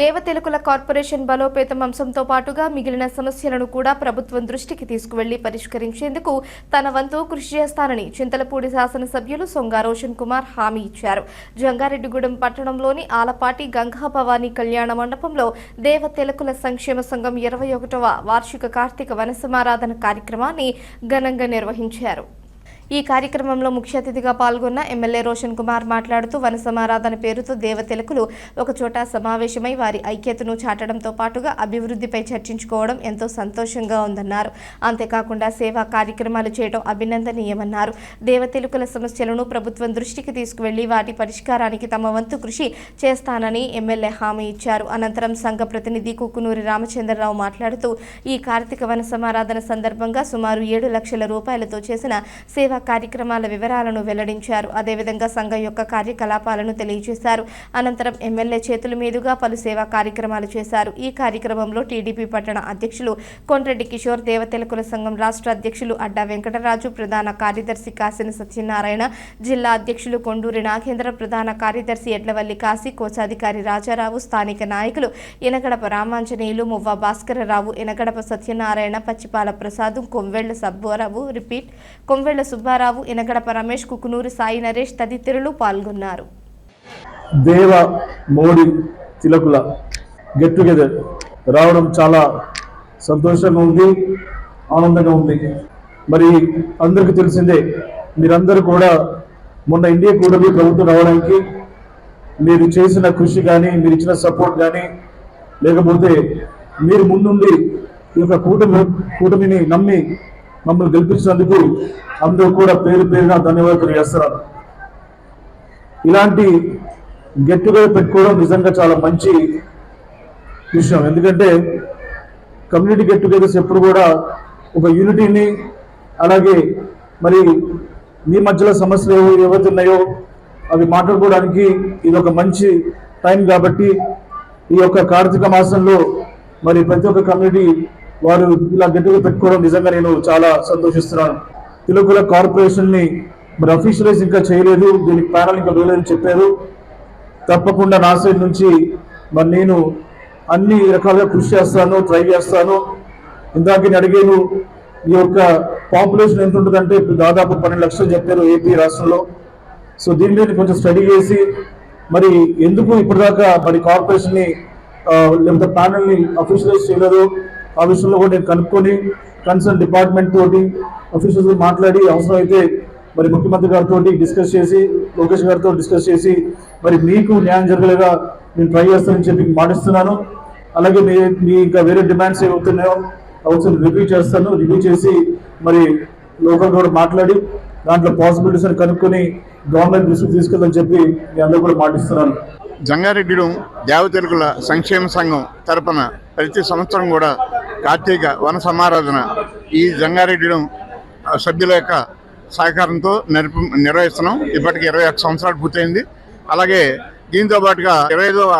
దేవతెలుకుల corporation బలోపేతం అంశంతో పాటుగా మిగిలిన సమస్యలను కూడా ప్రభుత్వం దృష్టికి తీసుకువెళ్ళి పరిష్కరించేందుకు తన వంతు కృషి చేస్తానని చింతలపూడి శాసనసభ్యులు సొంగా రోషన్ కుమార్ హామీ ఇచ్చారు. జంగారెడ్డిగూడెం పట్టణంలోని ఆలపాటి గంగా భవానీ కళ్యాణ మండపంలో దేవతెలకుల సంక్షేమ సంఘం ఇరవై ఒకటవ వార్షిక కార్తీక వనసమారాధన కార్యక్రమాన్ని ఘనంగా నిర్వహించారు. ఈ కార్యక్రమంలో ముఖ్య అతిథిగా పాల్గొన్న ఎమ్మెల్యే రోషన్ కుమార్ మాట్లాడుతూ వన సమారాధన పేరుతో దేవతెలకులు ఒకచోట సమావేశమై వారి ఐక్యతను చాటడంతో పాటుగా అభివృద్ధిపై చర్చించుకోవడం ఎంతో సంతోషంగా ఉందన్నారు. అంతేకాకుండా సేవా కార్యక్రమాలు చేయడం అభినందనీయమన్నారు. దేవతెలుకుల సమస్యలను ప్రభుత్వం దృష్టికి తీసుకువెళ్ళి వాటి పరిష్కారానికి తమ వంతు కృషి చేస్తానని ఎమ్మెల్యే హామీ ఇచ్చారు. అనంతరం సంఘ ప్రతినిధి కుక్కునూరి రామచంద్రరావు మాట్లాడుతూ ఈ కార్తీక వన సమారాధన సందర్భంగా సుమారు ఏడు లక్షల రూపాయలతో చేసిన సేవా కార్యక్రమాల వివరాలను వెల్లడించారు. అదేవిధంగా సంఘం యొక్క కార్యకలాపాలను తెలియజేశారు. అనంతరం ఎమ్మెల్యే చేతుల మీదుగా పలు సేవా కార్యక్రమాలు చేశారు. ఈ కార్యక్రమంలో టీడీపీ పట్టణ అధ్యక్షులు కొండ్రెడ్డి కిషోర్ దేవతెలకుల సంఘం రాష్ట్ర అధ్యక్షులు అడ్డా వెంకటరాజు ప్రధాన కార్యదర్శి కాసిన సత్యనారాయణ జిల్లా అధ్యక్షులు కొండూరి నాగేంద్ర ప్రధాన కార్యదర్శి ఎడ్లవల్లి కాశీ కోశాధికారి రాజారావు స్థానిక నాయకులు ఎనగడప రామాంజనేయులు మువ్వ భాస్కరరావు ఎనగడప సత్యనారాయణ పచ్చిపాల ప్రసాద్ కొమ్వెళ్ళ సబ్బోరావు రిపీట్ కొమ్వెళ్ళ సుబ్బారావు ఎనగడప రమేష్ కుకునూరు సాయి నరేష్ తదితరులు పాల్గొన్నారు. దేవ మోడీ తిలకుల గెట్ టుగెదర్ రావడం చాలా సంతోషంగా ఉంది ఆనందంగా ఉంది. మరి అందరికీ తెలిసిందే మీరందరూ కూడా మొన్న ఇండియా కూటమి ప్రభుత్వం రావడానికి మీరు చేసిన కృషి కానీ మీరు ఇచ్చిన సపోర్ట్ కానీ లేకపోతే మీరు ముందుండి ఈ యొక్క కూటమి కూటమిని నమ్మి మమ్మల్ని గెలిపించినందుకు అందరూ కూడా పేరు పేరున ధన్యవాదాలు చేస్తున్నారు. ఇలాంటి గట్టిగా పెట్టుకోవడం నిజంగా చాలా మంచి విషయం. ఎందుకంటే కమ్యూనిటీ గెట్ టుగెదర్స్ ఎప్పుడు కూడా ఒక యూనిటీని అలాగే మరి మీ మధ్యలో సమస్యలు ఏవో ఏవైతే ఉన్నాయో అవి మాట్లాడుకోవడానికి ఇది ఒక మంచి టైం కాబట్టి ఈ యొక్క కార్తీక మాసంలో మరి ప్రతి ఒక్క కమ్యూనిటీ వారు ఇలా గట్టిగా పెట్టుకోవడం నిజంగా నేను చాలా సంతోషిస్తున్నాను. తిలకుల కార్పొరేషన్ని మరి అఫీషియలైజ్ ఇంకా చేయలేదు. దీనికి ప్యానల్ ఇంకా వేయలేదని చెప్పారు. తప్పకుండా నా సైడ్ నుంచి మరి నేను అన్ని రకాలుగా కృషి చేస్తాను ట్రై చేస్తాను. ఇందాక నేను అడిగాను ఈ యొక్క పాపులేషన్ ఎంత ఉంటుందంటే ఇప్పుడు దాదాపు పన్నెండు లక్షలు చెప్పారు ఏపీ రాష్ట్రంలో. సో దీని మీద కొంచెం స్టడీ చేసి మరి ఎందుకు ఇప్పటిదాకా మరి కార్పొరేషన్ని లేకపోతే ప్యానల్ని అఫీషియలైజ్ చేయలేదు? ఆ విషయంలో కూడా నేను కనుక్కొని కన్సర్న్ డిపార్ట్మెంట్ తోటి అఫీషియల్స్ మాట్లాడి అవసరమైతే మరి ముఖ్యమంత్రి గారితో డిస్కస్ చేసి లోకేష్ గారితో డిస్కస్ చేసి మరి మీకు న్యాయం జరగలేగా నేను ట్రై చేస్తానని చెప్పి మాటిస్తున్నాను. అలాగే మీ మీ ఇంకా వేరే డిమాండ్స్ ఏమవుతున్నాయో అవసరం రివ్యూ చేస్తాను. రివ్యూ చేసి మరి లోకల్ కూడా మాట్లాడి దాంట్లో పాసిబిలిటీస్ అని కనుక్కొని గవర్నమెంట్ దృష్టికి తీసుకెళ్ళని చెప్పి మీ అందరూ కూడా మాటిస్తున్నాను. జంగారెడ్డిలో దేవతెలుగుల సంక్షేమ సంఘం తరపున ప్రతి సంవత్సరం కూడా కార్తీక వన సమారాధన ఈ జంగారెడ్డిలో సభ్యుల యొక్క సహకారంతో నిర్ప నిర్వహిస్తున్నాం. ఇప్పటికి ఇరవై ఒక్క సంవత్సరాలు పూర్తయింది. అలాగే దీంతో పాటుగా ఇరవై ఐదవ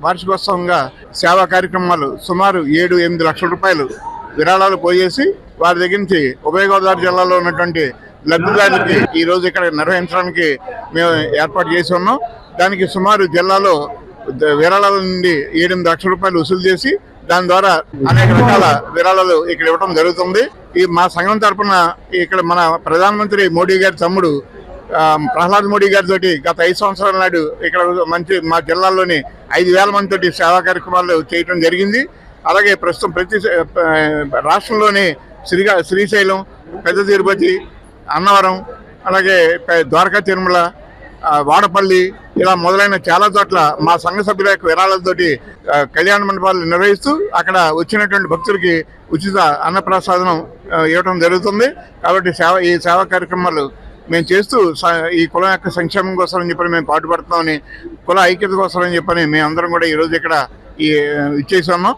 వార్షికోత్సవంగా సేవా కార్యక్రమాలు సుమారు ఏడు ఎనిమిది లక్షల రూపాయలు విరాళాలు పోయేసి వారి దగ్గర నుంచి ఉభయ గోదావరి జిల్లాలో ఉన్నటువంటి లబ్ధిదారులకి ఈ రోజు ఇక్కడ నిర్వహించడానికి మేము ఏర్పాటు చేసి ఉన్నాం. దానికి సుమారు జిల్లాలో ద- విరాళాల నుండి ఏడెనిమిది లక్షల రూపాయలు వసూలు చేసి దాని ద్వారా అనేక రకాల విరాళాలు ఇక్కడ ఇవ్వడం జరుగుతుంది. ఈ మా సంఘం తరఫున ఇక్కడ మన ప్రధానమంత్రి మోడీ గారి తమ్ముడు ప్రహ్లాద్ మోడీ గారితో గత ఐదు సంవత్సరాల నాడు ఇక్కడ మంచి మా జిల్లాలోని ఐదు వేల మందితోటి సేవా కార్యక్రమాలు చేయడం జరిగింది. అలాగే ప్రస్తుతం ప్రతి రాష్ట్రంలోని శ్రీగా శ్రీశైలం పెద్ద తిరుపతి అన్నవరం అలాగే ద్వారకా తిరుమల వాడపల్లి ఇలా మొదలైన చాలా చోట్ల మా సంఘ సభ్యుల యొక్క విరాళాలతోటి కళ్యాణ మండపాలు నిర్వహిస్తూ అక్కడ వచ్చినటువంటి భక్తులకి ఉచిత అన్నప్రసాదనం ఇవ్వడం జరుగుతుంది. కాబట్టి సేవ ఈ సేవా కార్యక్రమాలు మేము చేస్తూ ఈ కులం యొక్క సంక్షేమం కోసం అని చెప్పని మేము పాటుపడుతున్నామని కుల ఐక్యత కోసం అని చెప్పని మేము అందరం కూడా ఈరోజు ఇక్కడ ఈ ఇచ్చేసి ఉన్నాం